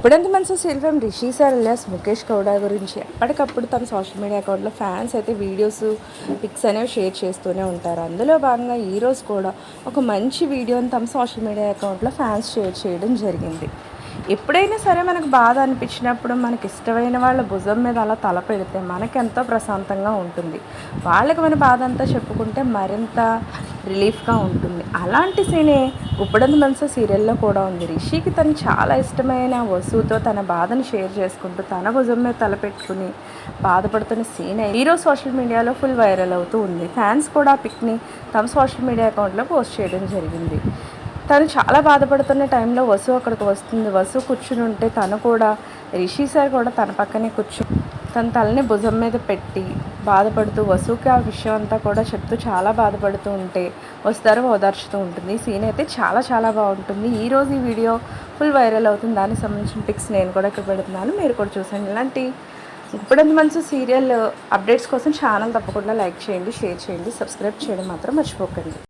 ఇప్పుడంత మనసు సెల్ఫం రిషి సార్ ఎల్లాస్ ముఖేష్ గౌడ గురించి ఎప్పటికప్పుడు తన సోషల్ మీడియా అకౌంట్లో ఫ్యాన్స్ అయితే వీడియోస్ పిక్స్ అనేవి షేర్ చేస్తూనే ఉంటారు. అందులో భాగంగా ఈరోజు కూడా ఒక మంచి వీడియోని తమ సోషల్ మీడియా అకౌంట్లో ఫ్యాన్స్ షేర్ చేయడం జరిగింది. ఎప్పుడైనా సరే మనకు బాధ అనిపించినప్పుడు మనకి ఇష్టమైన వాళ్ళ భుజం మీద అలా తల పెడితే మనకెంతో ప్రశాంతంగా ఉంటుంది. వాళ్ళకి మన బాధ అంతా చెప్పుకుంటే మరింత రిలీఫ్గా ఉంటుంది. అలాంటి సీనే ఉప్పడంది మనసు సీరియల్లో కూడా ఉంది. రిషికి తను చాలా ఇష్టమైన వస్తువుతో తన బాధను షేర్ చేసుకుంటూ తన భుజం మీద తలపెట్టుకుని బాధపడుతున్న సీన్ ఈరోజు సోషల్ మీడియాలో ఫుల్ వైరల్ అవుతూ ఉంది. ఫ్యాన్స్ కూడా ఆ పిక్ని తమ సోషల్ మీడియా అకౌంట్లో పోస్ట్ చేయడం జరిగింది. తను చాలా బాధపడుతున్న టైంలో వసు అక్కడికి వస్తుంది. వసు కూర్చుని ఉంటే తను కూడా రిషి సార్ కూడా తన పక్కనే కూర్చుని తన తలని భుజం మీద పెట్టి బాధపడుతూ వసుకి ఆ విషయం అంతా కూడా చెప్తూ చాలా బాధపడుతూ ఉంటే వస్తారు ఓదార్చుతూ ఉంటుంది. ఈ సీన్ అయితే చాలా చాలా బాగుంటుంది. ఈరోజు ఈ వీడియో ఫుల్ వైరల్ అవుతుంది. దానికి సంబంధించిన పిక్స్ నేను కూడా ఇక్కడ పెడుతున్నాను. మీరు కూడా చూసండి. ఇలాంటి ఇప్పుడంత మంచి సీరియల్ అప్డేట్స్ కోసం ఛానల్ తప్పకుండా లైక్ చేయండి షేర్ చేయండి సబ్స్క్రైబ్ చేయడం మాత్రం మర్చిపోకండి.